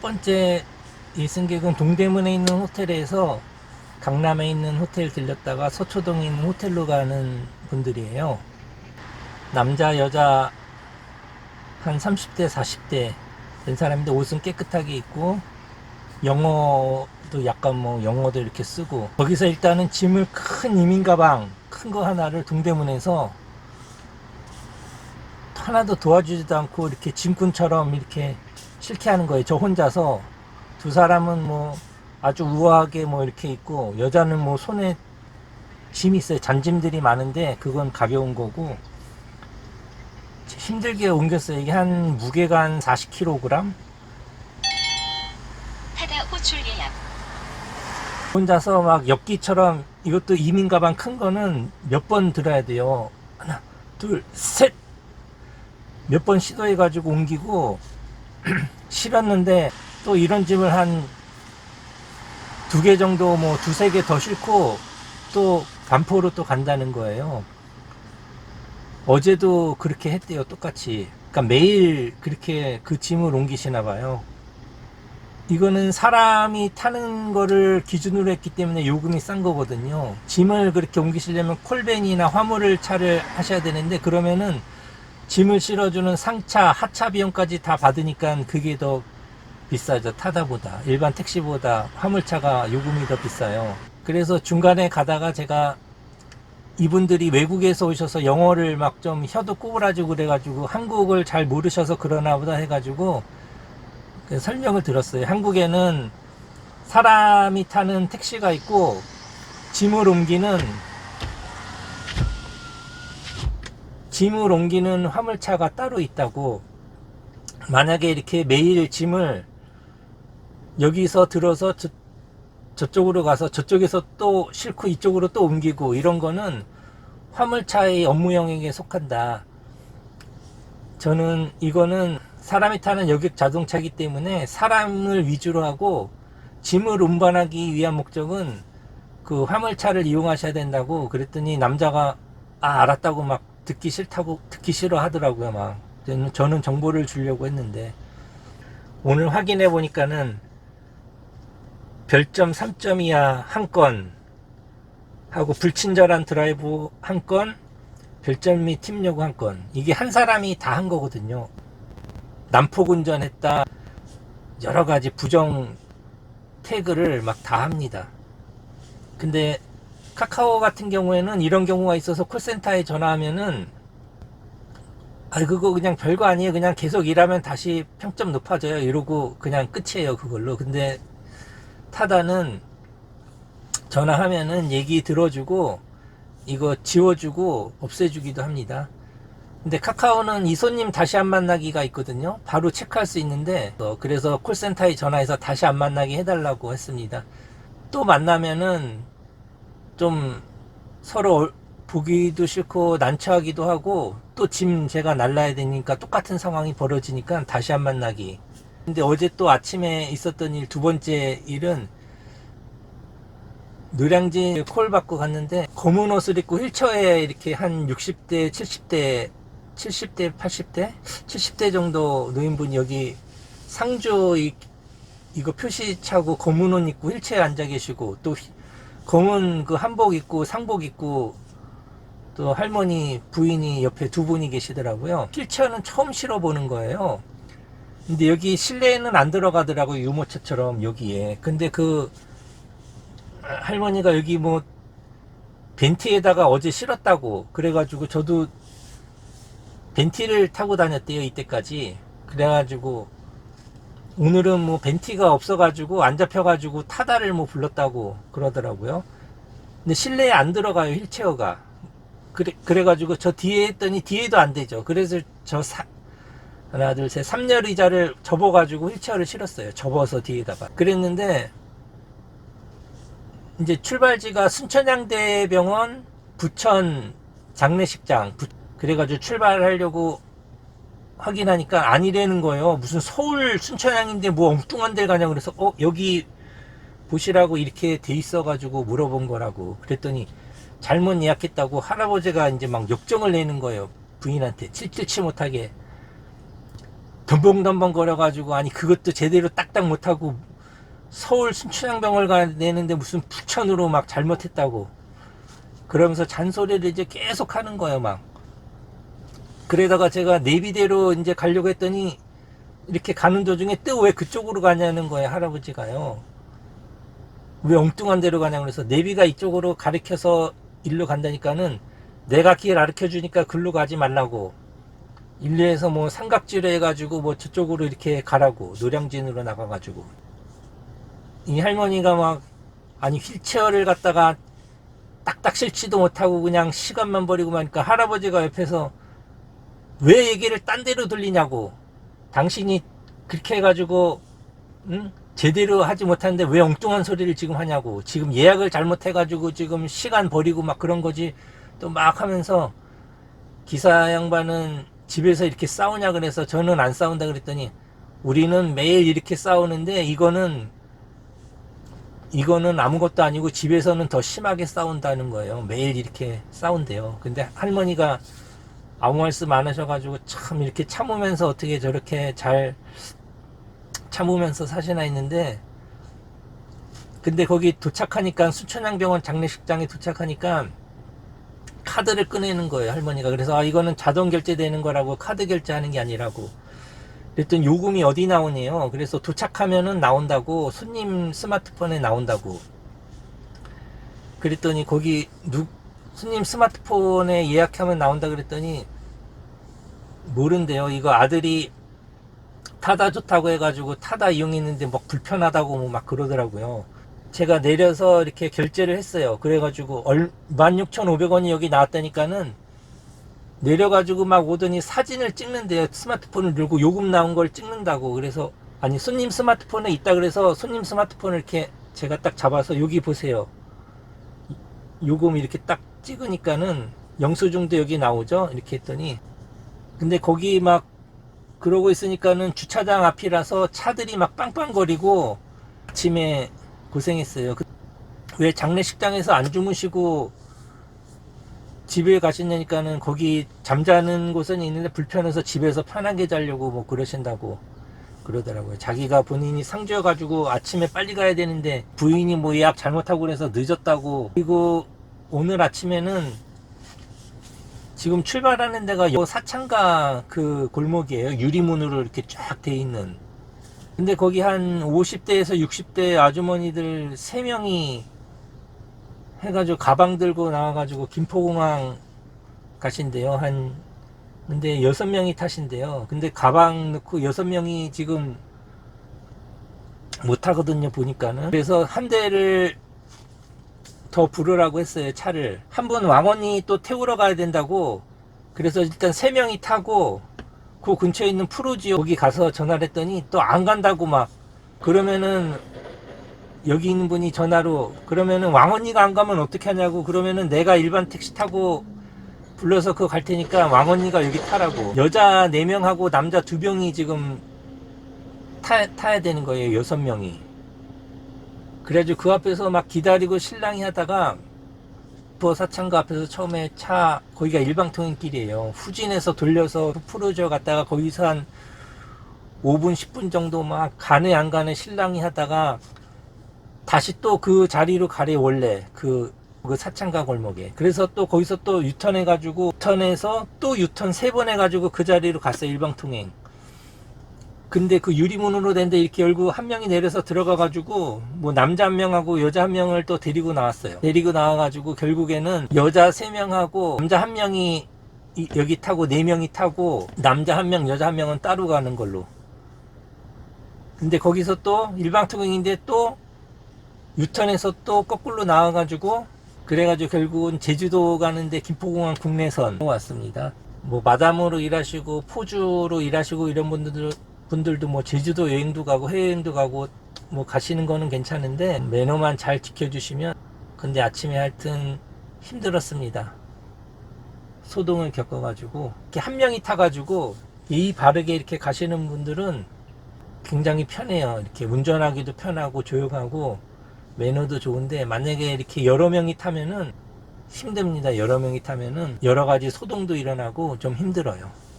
번째 이 승객은 동대문에 있는 호텔에서 강남에 있는 호텔 들렸다가 서초동에 있는 호텔로 가는 분들이에요. 남자, 여자 한 30대, 40대 된 사람인데 옷은 깨끗하게 입고 영어도 약간 뭐 영어도 이렇게 쓰고 거기서 일단은 짐을 큰 이민 가방 큰 거 하나를 동대문에서 하나도 도와주지도 않고 이렇게 짐꾼처럼 이렇게 싫게 하는 거예요. 저 혼자서 두 사람은 뭐 아주 우아하게 뭐 이렇게 있고 여자는 뭐 손에 짐이 있어요. 잔짐들이 많은데 그건 가벼운 거고 힘들게 옮겼어요. 이게 한 무게가 한 40kg? 타다 호출 예약. 혼자서 막 엽기처럼 이것도 이민 가방 큰 거는 몇 번 들어야 돼요. 하나, 둘, 셋! 몇 번 시도해가지고 옮기고 실었는데 또 이런 짐을 한 두 개 정도 뭐 두세 개 더 싣고 또 반포로 또 간다는 거예요. 어제도 그렇게 했대요, 똑같이. 그러니까 매일 그렇게 그 짐을 옮기시나 봐요. 이거는 사람이 타는 거를 기준으로 했기 때문에 요금이 싼 거거든요. 짐을 그렇게 옮기시려면 콜벤이나 화물을 차를 하셔야 되는데 그러면은 짐을 실어주는 상차, 하차 비용까지 다 받으니까 그게 더 비싸죠. 타다보다. 일반 택시보다 화물차가 요금이 더 비싸요. 그래서 중간에 가다가 제가 이분들이 외국에서 오셔서 영어를 막 좀 혀도 꼬부라지고 그래가지고 한국을 잘 모르셔서 그러나 보다 해가지고 그 설명을 들었어요. 한국에는 사람이 타는 택시가 있고 짐을 옮기는 짐을 옮기는 화물차가 따로 있다고 만약에 이렇게 매일 짐을 여기서 들어서 저, 저쪽으로 가서 저쪽에서 또 싣고 이쪽으로 또 옮기고 이런 거는 화물차의 업무 영역에 속한다. 저는 이거는 사람이 타는 여객 자동차이기 때문에 사람을 위주로 하고 짐을 운반하기 위한 목적은 그 화물차를 이용하셔야 된다고 그랬더니 남자가 아 알았다고 막 듣기 싫다고 듣기 싫어 하더라고요 막 저는, 저는 정보를 주려고 했는데. 오늘 확인해 보니까는 별점 3점이야 한건 하고 불친절한 드라이브 한 건 별점 및 팀 요구 한 건. 이게 한 사람이 다 한 거거든요. 난폭 운전 했다. 여러 가지 부정 태그를 막 다 합니다. 근데 카카오 같은 경우에는 이런 경우가 있어서 콜센터에 전화하면은 아 그거 그냥 별거 아니에요. 그냥 계속 일하면 다시 평점 높아져요. 이러고 그냥 끝이에요 그걸로. 근데 타다는 전화하면은 얘기 들어주고 이거 지워주고 없애주기도 합니다. 근데 카카오는 이 손님 다시 안 만나기가 있거든요. 바로 체크할 수 있는데 어, 그래서 콜센터에 전화해서 다시 안 만나게 해달라고 했습니다. 또 만나면은 좀 서로 얼- 보기도 싫고 난처하기도 하고 또 짐 제가 날라야 되니까 똑같은 상황이 벌어지니까 다시 안 만나기. 근데 어제 또 아침에 있었던 일 두 번째 일은 노량진 콜 받고 갔는데 검은 옷을 입고 휠체어에 이렇게 한 60대, 70대, 70대, 80대, 70대 정도 노인분이 여기 상주 이, 이거 표시 차고 검은 옷 입고 휠체어에 앉아 계시고 또 휘- 검은 그 한복 입고 상복 입고 또 할머니 부인이 옆에 두 분이 계시더라고요. 휠체어는 처음 실어보는 거예요. 근데 여기 실내에는 안 들어가더라고요. 유모차처럼 여기에. 근데 그 할머니가 여기 뭐 벤티에다가 어제 실었다고 그래가지고 저도 벤티를 타고 다녔대요 이때까지 그래가지고 오늘은 뭐 벤티가 없어가지고 안 잡혀가지고 타다를 뭐 불렀다고 그러더라고요. 근데 실내에 안 들어가요 휠체어가. 그래 그래가지고 저 뒤에 했더니 뒤에도 안 되죠. 그래서 저 사, 하나 둘셋 3열 의자를 접어가지고 휠체어를 실었어요. 접어서 뒤에다가. 그랬는데 이제 출발지가 순천향대병원 부천 장례식장 부- 그래가지고 출발하려고 확인하니까 아니라는 거예요. 무슨 서울 순천향인데 뭐 엉뚱한 데 가냐 그래서 어 여기 보시라고 이렇게 돼 있어 가지고 물어본 거라고 그랬더니 잘못 예약했다고 할아버지가 이제 막 역정을 내는 거예요. 부인한테 칠칠치 못하게 덤벙덤벙 거려가지고 아니 그것도 제대로 딱딱 못 하고 서울 순천향병을 가야 되는데 무슨 부천으로 막 잘못했다고 그러면서 잔소리를 이제 계속 하는 거예요 막 그러다가 제가 내비대로 이제 가려고 했더니 이렇게 가는 도중에 또 왜 그쪽으로 가냐는 거예요 할아버지가요. 왜 엉뚱한 데로 가냐고 그래서 내비가 이쪽으로 가리켜서 일로 간다니까는 내가 길 가르쳐 주니까 글로 가지 말라고. 일리에서 뭐 삼각지로 해가지고 뭐 저쪽으로 이렇게 가라고. 노량진으로 나가가지고. 이 할머니가 막 아니 휠체어를 갖다가 딱딱 실지도 못하고 그냥 시간만 버리고 마니까 할아버지가 옆에서 왜 얘기를 딴 데로 돌리냐고 당신이 그렇게 해가지고 응? 제대로 하지 못하는데 왜 엉뚱한 소리를 지금 하냐고 지금 예약을 잘못해가지고 지금 시간 버리고 막 그런 거지 또 막 하면서 기사 양반은 집에서 이렇게 싸우냐 그래서 저는 안 싸운다 그랬더니 우리는 매일 이렇게 싸우는데 이거는 이거는 아무것도 아니고 집에서는 더 심하게 싸운다는 거예요. 매일 이렇게 싸운대요. 근데 할머니가 아무 말씀 안 하셔가지고 참 이렇게 참으면서 어떻게 저렇게 잘 참으면서 사시나 했는데 근데 거기 도착하니까 수천양병원 장례식장에 도착하니까 카드를 꺼내는 거예요 할머니가. 그래서 아 이거는 자동 결제되는 거라고 카드 결제하는 게 아니라고. 그랬더니 요금이 어디 나오네요. 그래서 도착하면은 나온다고 손님 스마트폰에 나온다고. 그랬더니 거기 누 손님 스마트폰에 예약하면 나온다 그랬더니 모른대요 이거 아들이 타다 좋다고 해가지고 타다 이용했는데 막 불편하다고 뭐 막 그러더라고요. 제가 내려서 이렇게 결제를 했어요. 그래가지고 얼 16,500원이 여기 나왔다니까는 내려가지고 막 오더니 사진을 찍는데요. 스마트폰을 들고 요금 나온 걸 찍는다고. 그래서 아니 손님 스마트폰에 있다 그래서 손님 스마트폰을 이렇게 제가 딱 잡아서 여기 보세요. 요금 이렇게 딱 찍으니까는 영수증도 여기 나오죠. 이렇게 했더니 근데 거기 막 그러고 있으니까는 주차장 앞이라서 차들이 막 빵빵거리고 아침에 고생했어요. 그- 왜 장례식장에서 안 주무시고 집에 가시냐니까는 거기 잠자는 곳은 있는데 불편해서 집에서 편하게 자려고 뭐 그러신다고 그러더라고요. 자기가 본인이 상주여가지고 아침에 빨리 가야 되는데 부인이 뭐 예약 잘못하고 그래서 늦었다고 그리고 오늘 아침에는 지금 출발하는 데가 요 사창가 그 골목이에요. 유리문으로 이렇게 쫙 돼 있는. 근데 거기 한 50대에서 60대 아주머니들 3명이 해가지고 가방 들고 나와가지고 김포공항 가신대요. 한, 근데 6명이 타신대요. 근데 가방 넣고 6명이 지금 못 타거든요. 보니까는. 그래서 한 대를 더 부르라고 했어요 차를. 한 분 왕원이 또 태우러 가야 된다고. 그래서 일단 세 명이 타고 그 근처에 있는 푸르지오 거기 가서 전화를 했더니 또 안 간다고 막. 그러면은 여기 있는 분이 전화로 그러면은 왕언니가 안 가면 어떻게 하냐고 그러면은 내가 일반 택시 타고 불러서 그거 갈 테니까 왕언니가 여기 타라고. 여자 4명하고 남자 2명이 지금 타, 타야 되는 거예요 여섯 명이 그래가지고 그 앞에서 막 기다리고 신랑이 하다가 그 사창가 앞에서 처음에 차 거기가 일방통행 길이에요. 후진해서 돌려서 푸르저 갔다가 거기서 한 5분 10분 정도 막 가네 안 가네 신랑이 하다가 다시 또 그 자리로 가래 원래. 그, 그 사창가 골목에. 그래서 또 거기서 또 유턴 해 가지고 유턴해서 또 유턴 세 번 해가지고 그 자리로 갔어요 일방통행 근데 그 유리문으로 된 데 이렇게 열고 한 명이 내려서 들어가 가지고 뭐 남자 한 명하고 여자 한 명을 또 데리고 나왔어요. 데리고 나와 가지고 결국에는 여자 세 명하고 남자 한 명이 이- 여기 타고 네 명이 타고 남자 한 명, 여자 한 명은 따로 가는 걸로. 근데 거기서 또 일방통행인데 또 유턴해서 또 거꾸로 나와 가지고 그래가지고 결국은 제주도 가는데 김포공항 국내선 왔습니다. 뭐 마담으로 일하시고 포주로 일하시고 이런 분들 분들도 뭐 제주도 여행도 가고 해외여행도 가고 뭐 가시는 거는 괜찮은데 매너만 잘 지켜주시면 근데 아침에 하여튼 힘들었습니다. 소동을 겪어가지고 이렇게 한 명이 타가지고 예의 바르게 이렇게 가시는 분들은 굉장히 편해요. 이렇게 운전하기도 편하고 조용하고 매너도 좋은데 만약에 이렇게 여러 명이 타면은 힘듭니다. 여러 명이 타면은 여러 가지 소동도 일어나고 좀 힘들어요.